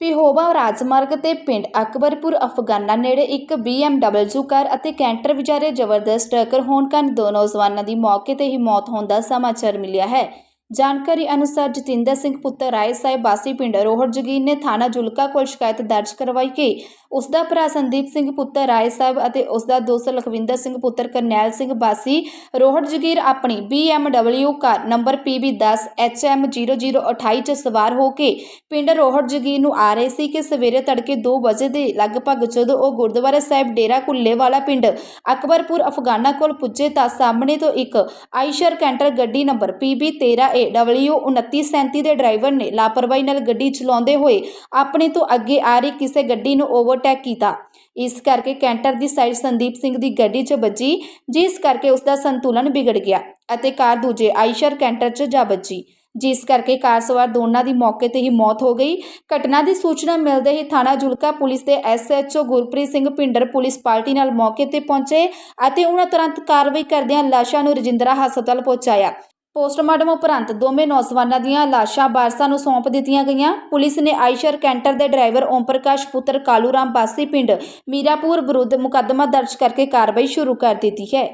ਪਿਹੋਵਾ, ਰਾਜਮਾਰਗ ਤੇ ਪਿੰਡ ਅਕਬਰਪੁਰ, ਅਫਗਾਨਾ ਨੇੜੇ ਇੱਕ BMW ਕਾਰ ਅਤੇ ਕੈਂਟਰ ਵਿਚਾਰੇ ਜ਼ਬਰਦਸਤ ਟੱਕਰ ਹੋਣ ਕਾਰਨ ਦੋ ਨੌਜਵਾਨਾਂ ਦੀ ਮੌਕੇ ਤੇ ਹੀ ਮੌਤ ਹੋਣ ਦਾ ਸਮਾਚਾਰ ਮਿਲਿਆ ਹੈ। ਜਾਣਕਾਰੀ ਅਨੁਸਾਰ ਜਤਿੰਦਰ ਸਿੰਘ ਪੁੱਤਰ ਰਾਏ ਸਾਹਿਬ ਬਾਸੀ ਪਿੰਡ ਰੋਹੜ ਜਗੀਰ ਨੇ ਥਾਣਾ ਜੁਲਕਾ ਕੋਲ ਸ਼ਿਕਾਇਤ ਦਰਜ ਕਰਵਾਈ ਕਿ ਉਸ ਦਾ ਭਰਾ ਸੰਦੀਪ ਸਿੰਘ ਪੁੱਤਰ ਰਾਏ ਸਾਹਿਬ ਅਤੇ ਉਸ ਦਾ ਦੋਸਤ ਲਖਵਿੰਦਰ ਸਿੰਘ ਪੁੱਤਰ ਕਰਨੈਲ ਸਿੰਘ ਬਾਸੀ ਰੋਹੜ ਜਗੀਰ ਆਪਣੀ BMW car number PB10 HM0028 ਚ ਸਵਾਰ ਹੋ ਕੇ ਪਿੰਡ ਰੋਹੜ ਜਗੀਰ ਨੂੰ ਆ ਰਹੇ ਸੀ ਕਿ ਸਵੇਰੇ ਤੜਕੇ 2 ਵਜੇ ਦੇ ਲਗਭਗ ਜਦੋਂ ਉਹ ਗੁਰਦੁਆਰਾ ਸਾਹਿਬ ਡੇਰਾ ਕੁੱਲੇ ਵਾਲਾ ਪਿੰਡ ਅਕਬਰਪੁਰ ਅਫਗਾਨਾ ਕੋਲ ਪੁੱਜੇ ਤਾਂ ਸਾਹਮਣੇ ਤੋਂ ਇੱਕ ਆਈਸ਼ਰ ਕੈਂਟਰ ਗੱਡੀ ਨੰਬਰ PB13AW 2937 ਦੇ ਡਰਾਈਵਰ ਨੇ ਲਾਪਰਵਾਹੀ ਨਾਲ ਗੱਡੀ ਚਲਾਉਂਦੇ ਹੋਏ ਆਪਣੇ ਤੋਂ ਅੱਗੇ ਆ ਰਹੀ ਕਿਸੇ ਗੱਡੀ ਨੂੰ ਓਵਰਟੇਕ ਕੀਤਾ। ਇਸ ਕਰਕੇ ਕੈਂਟਰ ਦੀ ਸਾਈਡ ਸੰਦੀਪ ਸਿੰਘ ਦੀ ਗੱਡੀ 'ਚ ਵੱਜੀ, ਜਿਸ ਕਰਕੇ ਉਸ ਦਾ ਸੰਤੁਲਨ ਵਿਗੜ ਗਿਆ ਅਤੇ ਕਾਰ ਦੂਜੇ ਆਈਸ਼ਰ ਕੈਂਟਰ 'ਚ ਜਾ ਵੱਜੀ। ਜਿਸ ਕਰਕੇ ਕਾਰ ਸਵਾਰ ਦੋਨਾਂ ਦੀ ਮੌਕੇ ਤੇ ਹੀ ਮੌਤ ਹੋ ਗਈ। ਘਟਨਾ ਦੀ ਸੂਚਨਾ ਮਿਲਦੇ ਹੀ ਥਾਣਾ ਜੁਲਕਾ ਪੁਲਿਸ ਦੇ SHO Gurpreet Singh Bhinder police party ਨਾਲ ਮੌਕੇ ਤੇ ਪਹੁੰਚੇ ਅਤੇ ਉਹਨਾਂ ਤੁਰੰਤ ਕਾਰਵਾਈ ਕਰਦਿਆਂ ਲਾਸ਼ਾਂ ਨੂੰ ਰਜਿੰਦਰਾ ਹਸਪਤਾਲ ਪਹੁੰਚਾਇਆ। ਪੋਸਟਮਾਰਟਮ ਉਪਰੰਤ ਦੋਵੇਂ ਨੌਜਵਾਨਾਂ ਦੀਆਂ ਲਾਸ਼ਾਂ ਵਾਰਸਾਂ ਨੂੰ ਸੌਂਪ ਦਿੱਤੀਆਂ ਗਈਆਂ। ਪੁਲਿਸ ਨੇ ਆਈਸ਼ਰ ਕੈਂਟਰ ਦੇ ਡਰਾਈਵਰ ਓਮ ਪ੍ਰਕਾਸ਼, ਪੁੱਤਰ ਕਾਲੂ ਰਾਮ ਬਾਸੀ ਪਿੰਡ ਮੀਰਾਪੁਰ ਵਿਰੁੱਧ ਮੁਕੱਦਮਾ ਦਰਜ ਕਰਕੇ ਕਾਰਵਾਈ ਸ਼ੁਰੂ ਕਰ ਦਿੱਤੀ ਹੈ।